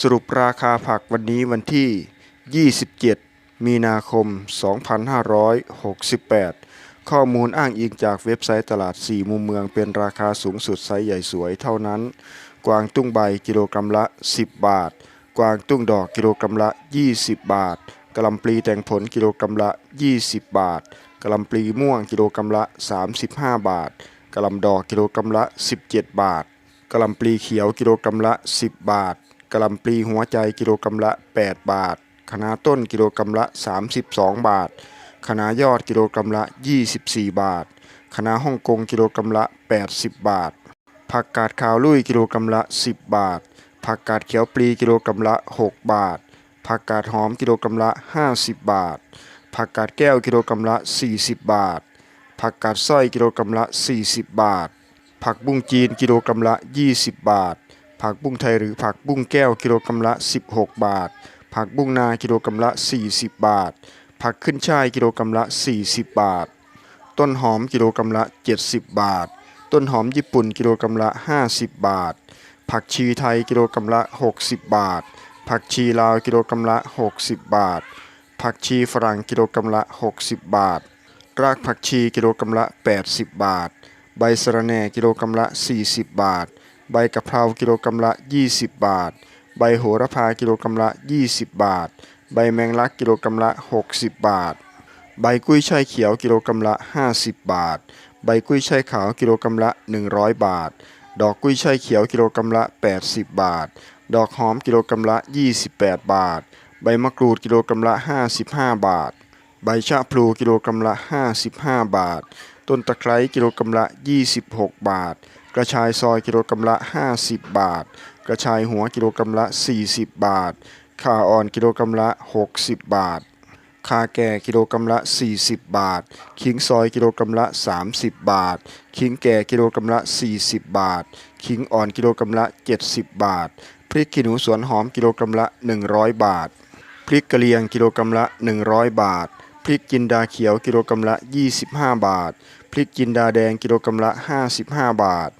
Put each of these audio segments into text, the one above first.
สรุปราคาผักวันนี้วันที่ 27 มีนาคม 2568 ข้อมูลอ้างอิงจากเว็บไซต์ตลาด 4 มุมเมืองเป็นราคาสูงสุดไซส์ใหญ่สวยเท่านั้น กวางตุ้งใบกิโลกรัมละ 10 บาท กวางตุ้งดอกกิโลกรัมละ 20 บาทกะลำปลีแต่งผลกิโลกรัมละ 20 บาทกะลำปลีม่วงกิโลกรัมละ 35 บาทกะลำดอกกิโลกรัมละ 17 บาทกะลำปลีเขียวกิโลกรัมละ 10 บาท กะหล่ำปลีหัวใจกิโลกรัมละ 8 บาทคะน้าต้นกิโลกรัมละ 32 บาทคะน้ายอดกิโลกรัมละ 24 บาทคะน้าฮ่องกงกิโลกรัมละ 80 บาท ผักกาดขาวลุยกิโลกรัมละ 10 บาท ผักกาดเขียวปลีกิโลกรัมละ 6 บาท ผักกาดหอมกิโลกรัมละ 50 บาท ผักกาดแก้วกิโลกรัมละ 40 บาท ผักกาดสร้อยกิโลกรัมละ 40 บาท ผักบุ้งจีนกิโลกรัมละ 20 บาท ผักบุ้งไทยหรือผักบุ้งแก้วกิโลกรัมละ 16 บาท ผักบุ้งนากิโลกรัมละ 40 บาท ผักขึ้นช่ายกิโลกรัมละ 40 บาท ต้นหอมกิโลกรัมละ 70 บาท ต้นหอมญี่ปุ่นกิโลกรัมละ 50 บาท ผักชีไทยกิโลกรัมละ 60 บาท ผักชีลาวกิโลกรัมละ 60 บาท ผักชีฝรั่งกิโลกรัมละ 60 บาท รากผักชีกิโลกรัมละ 80 บาท ใบสะระแหน่กิโลกรัมละ 40 บาท ใบกะเพรากิโลกรัมละ 20 บาท ใบโหระพากิโลกรัมละ 20 บาท ใบแมงลักกิโลกรัมละ 60 บาท ใบกุ้ยช่ายเขียวกิโลกรัมละ 50 บาท ใบกุ้ยช่ายขาวกิโลกรัมละ 100 บาท ดอกกุ้ยช่ายเขียวกิโลกรัมละ 80 บาท ดอกหอมกิโลกรัมละ 28 บาท ใบมะกรูดกิโลกรัมละ 55 บาท ใบชะพลูกิโลกรัมละ 55 บาท ต้นตะไคร้กิโลกรัมละ 26 บาท กระชายซอยกิโลกรัมละ 50 บาท กระชายหัวกิโลกรัมละ 40 บาทข่าอ่อนกิโลกรัมละ 60 บาทคาแก่กิโลกรัมละ 40 บาท ขิงซอยกิโลกรัมละ 30 บาท ขิงแก่กิโลกรัมละ 40 บาท ขิงอ่อนกิโลกรัมละ 70 บาท พริกขี้หนูสวนหอมกิโลกรัมละ 100 บาท พริกกะเหรี่ยงกิโลกรัมละ 100 บาท พริกจินดาเขียวกิโลกรัมละ 25 บาท พริกจินดาแดงกิโลกรัมละ 55 บาท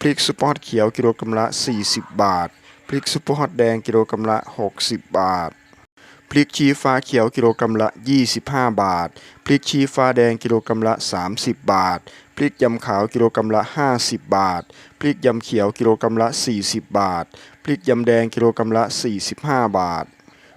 พริกซุปอร์ตเขียวกิโลกรัมละ 40 บาท พริกซุปอร์ฮอตแดงกิโลกรัมละ 60 บาท พริกชี้ฟ้าเขียวกิโลกรัมละ 25 บาท พริกชี้ฟ้าแดงกิโลกรัมละ 30 บาท พริกยำขาวกิโลกรัมละ 50 บาท พริกยำเขียวกิโลกรัมละ 40 บาท พริกยำแดงกิโลกรัมละ 45 บาท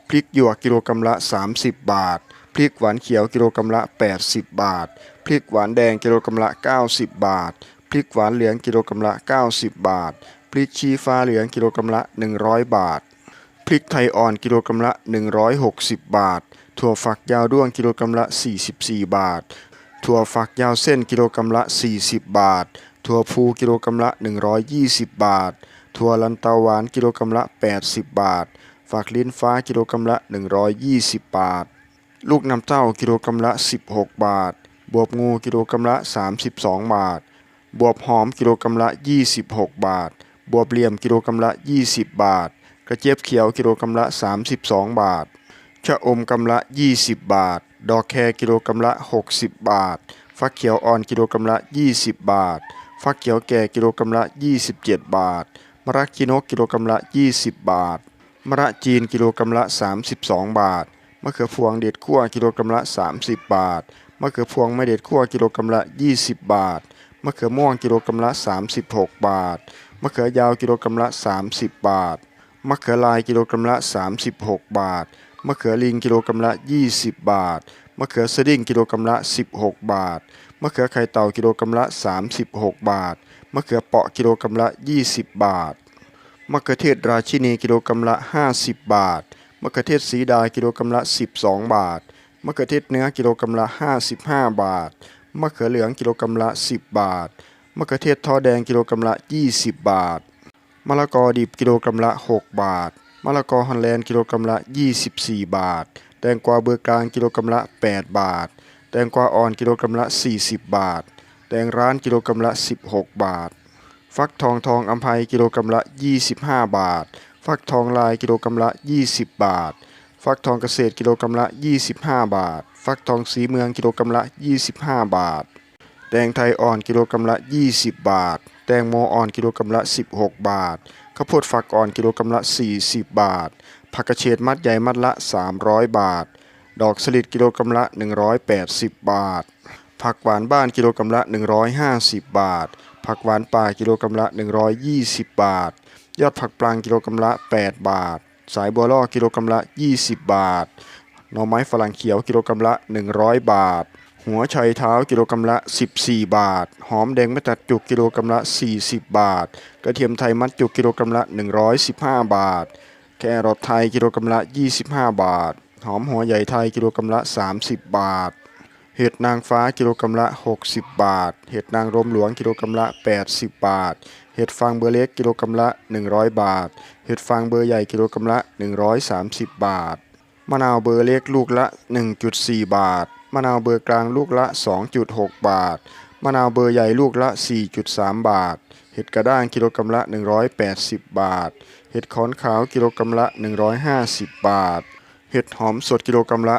พริกหยวกกิโลกรัมละ 30 บาท พริกหวานเขียวกิโลกรัมละ 80 บาท พริกหวานแดงกิโลกรัมละ 90 บาท พริกหวานเหลืองกิโลกรัมละ 90 บาท พริกชี้ฟ้าเหลืองกิโลกรัมละ 100 บาท พริกไทยอ่อนกิโลกรัมละ 160 บาท ถั่วฝักยาวด้วงกิโลกรัมละ 44 บาท ถั่วฝักยาวเส้นกิโลกรัมละ 40 บาท ถั่วพูกิโลกรัมละ 120 บาท ถั่วลันเตาหวานกิโลกรัมละ 80 บาท ฝักลิ้นฟ้ากิโลกรัมละ 120 บาท ลูกน้ำเต้ากิโลกรัมละ 16 บาท บวบงูกิโลกรัมละ 32 บาท บวบหอมกิโลกรัมละ 26 บาท บวบเหลี่ยมกิโลกรัมละ 20 บาท กระเจี๊ยบเขียวกิโลกรัมละ 32 บาท ชะอมกำละ 20 บาท ดอกแครกิโลกรัมละ 60 บาท ฟักเขียวอ่อนกิโลกรัมละ 20 บาท ฟักเขียวแก่กิโลกรัมละ 27 บาท มะระกินกกิโลกรัมละ 20 บาท มะระจีนกิโลกรัมละ 32 บาท มะเขือพวงเด็ดขั้วกิโลกรัมละ 30 บาท มะเขือพวงไม่เด็ดขั้วกิโลกรัมละ 20 บาท มะเขือม่วงกิโลกรัมละ 36 บาท มะเขือยาวกิโลกรัมละ 30 บาท มะเขือลายกิโลกรัมละ 36 บาท มะเขือลิงกิโลกรัมละ 20 บาท มะเขือสดิ้งกิโลกรัมละ 16 บาท มะเขือไข่เต่ากิโลกรัมละ 36 บาท มะเขือเปาะกิโลกรัมละ 20 บาท มะเขือเทศราชินีกิโลกรัมละ 50 บาท มะเขือเทศสีดากิโลกรัมละ 12 บาท มะเขือเทศเนื้อกิโลกรัมละ 55 บาท มะเขือเหลืองกิโลกรัมละ 10 บาท มะเขือเทศทอแดงกิโลกรัมละ 20 บาท มะละกอดิบกิโลกรัมละ 6 บาท มะละกอฮอลแลนด์กิโลกรัมละ 24 บาท แตงกวาเบอร์กลางกิโลกรัมละ 8 บาท แตงกวาอ่อนกิโลกรัมละ 40 บาท แตงร้านกิโลกรัมละ 16 บาท ฟักทองทองอัมภัยกิโลกรัมละ 25 บาท ฟักทองลายกิโลกรัมละ 20 บาท ฟักทองเกษตรกิโลกรัมละ 25 บาท ฟักทองสีเมืองกิโลกรัมละ 25 บาท แตงไทยอ่อนกิโลกรัมละ 20 บาท แตงโมอ่อนกิโลกรัมละ 16 บาท ข้าวโพดฝักอ่อนกิโลกรัมละ 40 บาท ผักกระเฉดมัดใหญ่มัดละ 300 บาท ดอกสลิดกิโลกรัมละ 180 บาท ผักหวานบ้านกิโลกรัมละ 150 บาท ผักหวานป่ากิโลกรัมละ 120 บาท ยอดผักปลางกิโลกรัมละ 8 บาท สายบัวล่อกิโลกรัมละ 20 บาท หน่อไม้ฝรั่งเขียวกิโลกรัมละ 100 บาท หัวไชเท้ากิโลกรัมละ 14 บาท หอมแดงไม่ตัดจุกกิโลกรัมละ 40 บาท กระเทียมไทยมัดจุกกิโลกรัมละ 115 บาท แครอทไทยกิโลกรัมละ 25 บาท หอมหัวใหญ่ไทยกิโลกรัมละ 30 บาท เห็ดนางฟ้ากิโลกรัมละ 60 บาท เห็ดนางรมหลวงกิโลกรัมละ 80 บาท เห็ดฟางเบอร์เล็กกิโลกรัมละ 100 บาท เห็ดฟางเบอร์ใหญ่กิโลกรัมละ 130 บาท มะนาวเบอร์เล็กลูกละ 1.4 บาท มะนาวเบอร์กลางลูกละ 2.6 บาท มะนาวเบอร์ใหญ่ลูกละ 4.3 บาท เห็ดกระด้างกิโลกรัมละ 180 บาท เห็ดขอนขาวกิโลกรัมละ 150 บาท เห็ดหอมสดกิโลกรัมละ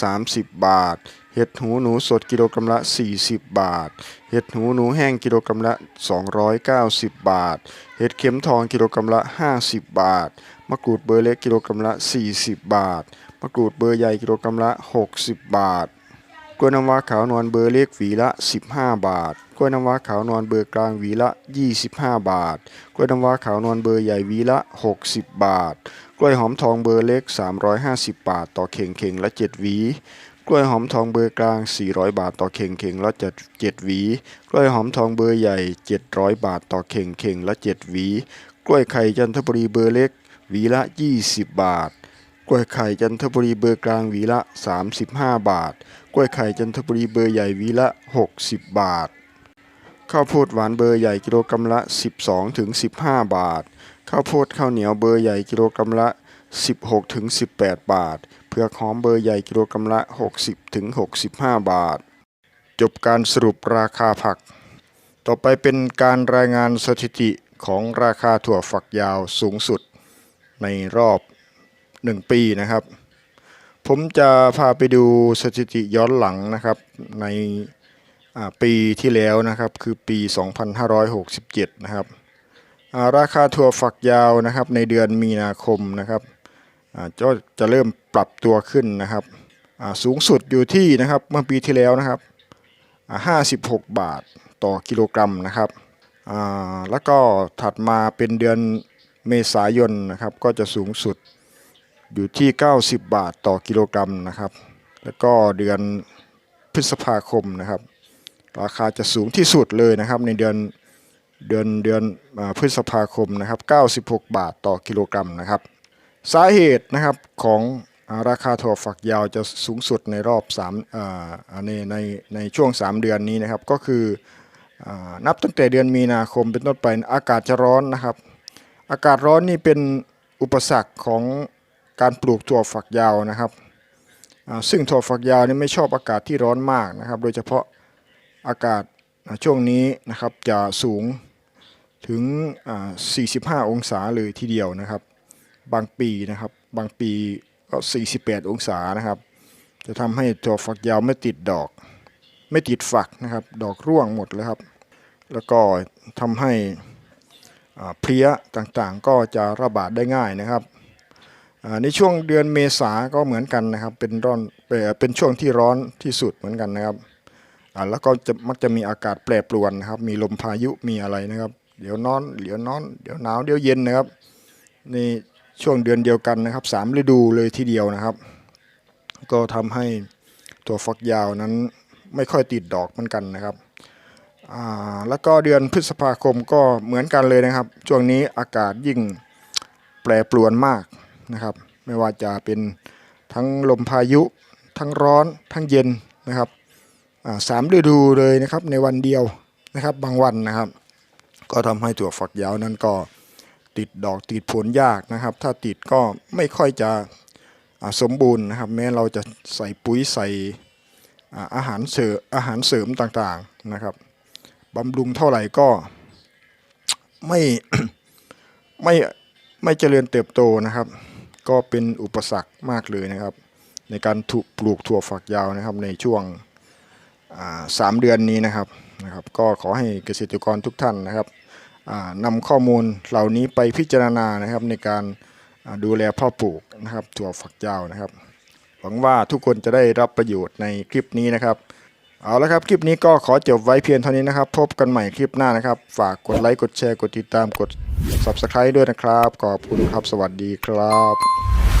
130 บาท เห็ดหูหนูสดกิโลกรัมละ 40 บาท เห็ดหูหนูแห้งกิโลกรัมละ 290 บาท เห็ดเข็มทองกิโลกรัมละ 50 บาท มะกรูดเบอร์เล็กกิโลกรัมละ 40 บาท มะกรูดเบอร์ใหญ่กิโลกรัมละ 60 บาท กล้วยน้ำว้าขาวนวลเบอร์เล็กหวีละ 15 บาท กล้วยน้ำว้าขาวนวลเบอร์กลางหวีละ 25 บาท กล้วยน้ำว้าขาวนวลเบอร์ใหญ่หวีละ 60 บาท กล้วยหอมทองเบอร์เล็ก 350 บาท ต่อเข่งเข่งละ 7 หวี กล้วยหอมทองเบอร์กลาง 400 บาทต่อเข่งเข่งละ7หวี กล้วยหอมทองเบอร์ใหญ่ 700 บาทต่อเข่งเข่งละ7หวี กล้วยไข่จันทบุรีเบอร์เล็กหวีละ 20 บาท กล้วยไข่จันทบุรีเบอร์กลางหวีละ 35 บาท กล้วยไข่จันทบุรีเบอร์ใหญ่หวีละ 60 บาท ข้าวโพดหวานเบอร์ใหญ่กิโลกรัมละ 12ถึง15 บาท ข้าวโพดข้าวเหนียวเบอร์ใหญ่กิโลกรัมละ 16ถึง18 บาท เผือกหอมเบอร์ใหญ่กิโลกรัมละ 60ถึง65 บาท จบการสรุปราคาผัก ต่อไปเป็นการรายงานสถิติของราคาถั่วฝักยาวสูงสุดในรอบ 1 ปีนะครับ ผมจะพาไปดูสถิติย้อนหลังนะครับในปีที่แล้วนะครับคือปี 2567 นะครับราคาถั่วฝักยาวนะครับในเดือนมีนาคมนะครับ ก็จะเริ่มปรับตัวขึ้นนะครับอ่าสูงสุดอยู่ที่นะครับเมื่อปีที่แล้วนะครับอ่า56 บาทต่อกิโลกรัมนะครับอ่าแล้วก็ถัดมาเป็นเดือนเมษายนนะครับ ก็จะสูงสุดอยู่ที่ 90 บาทต่อกิโลกรัมนะครับ แล้วก็เดือนพฤษภาคมนะครับ ราคาจะสูงที่สุดเลยนะครับ ในเดือนเดือนเดือนพฤษภาคมนะครับ 96 บาทต่อกิโลกรัมนะครับ สาเหตุนะครับของราคาถั่วฝักยาวจะสูงสุดในรอบ3อ่าในในในช่วง 3 เดือนนี้นะครับ ก็คืออนับตั้งแต่เดือนมีนาคมเป็นต้นไปอากาศจะร้อนนะครับ อากาศร้อนนี่เป็นอุปสรรคของการปลูกถั่วฝักยาวนะครับ ซึ่งถั่วฝักยาวนี่ไม่ชอบอากาศที่ร้อนมากนะครับ โดยเฉพาะอากาศช่วงนี้นะครับจะสูงถึง 45 องศาเลยทีเดียวนะครับ บางปีนะครับ บางปีก็ 48 องศานะครับ จะทำให้ถั่วฝักยาวไม่ติดดอก ไม่ติดฝักนะครับ ดอกร่วงหมดเลยครับ แล้วก็ทำให้เพลี้ยต่างๆ ก็จะระบาดได้ง่ายนะครับในช่วงเดือนเมษาก็เหมือนกันนะครับ เป็นร้อนเป็นช่วงที่ร้อนที่สุดเหมือนกันนะครับแล้วก็จะมักจะมีอากาศแปรปรวนนะครับ มีลมพายุมีอะไรนะครับ เดี๋ยวนอนเดี๋ยวนอน เดี๋ยวหนาวเดี๋ยวเย็นนะครับใน ช่วงเดือนเดียวกันนะครับสามฤดูเลยทีเดียวนะครับ ก็ทำให้ตัวฟักยาวนั้นไม่ค่อยติดดอกเหมือนกันนะครับแล้วก็เดือนพฤษภาคมก็เหมือนกันเลยนะครับ ช่วงนี้อากาศยิ่งแปรปรวนมากนะครับ ไม่ว่าจะเป็นทั้งลมพายุ ทั้งร้อนทั้งเย็นนะครับสามฤดูเลยนะครับในวันเดียวนะครับบางวันนะครับ ก็ทำให้ถั่วฝักยาวนั้นก็ ติดดอกติดผลยากนะครับ ถ้าติดก็ไม่ค่อยจะสมบูรณ์นะครับ แม้เราจะใส่ปุ๋ยใส่อาหารเสริมอาหารเสริมต่างๆนะครับบำรุงเท่าไหร่ก็ไม่ไม่ไม่เจริญเติบโตนะครับ ก็เป็นอุปสรรคมากเลยนะครับ ในการถูกปลูกถั่วฝักยาวนะครับ ในช่วงสามเดือนนี้นะครับนะครับ ก็ขอให้เกษตรกรทุกท่านนะครับ นำข้อมูลเหล่านี้ไปพิจารณานะครับในการดูแลพ่อปลูกนะครับถั่วฝักยาวนะครับ หวังว่าทุกคนจะได้รับประโยชน์ในคลิปนี้นะครับเอาละครับ คลิปนี้ก็ขอจบไว้เพียงเท่านี้นะครับ พบกันใหม่คลิปหน้านะครับ ฝากกดไลค์กดแชร์กดติดตามกด Subscribe ด้วยนะครับ ขอบคุณครับสวัสดีครับ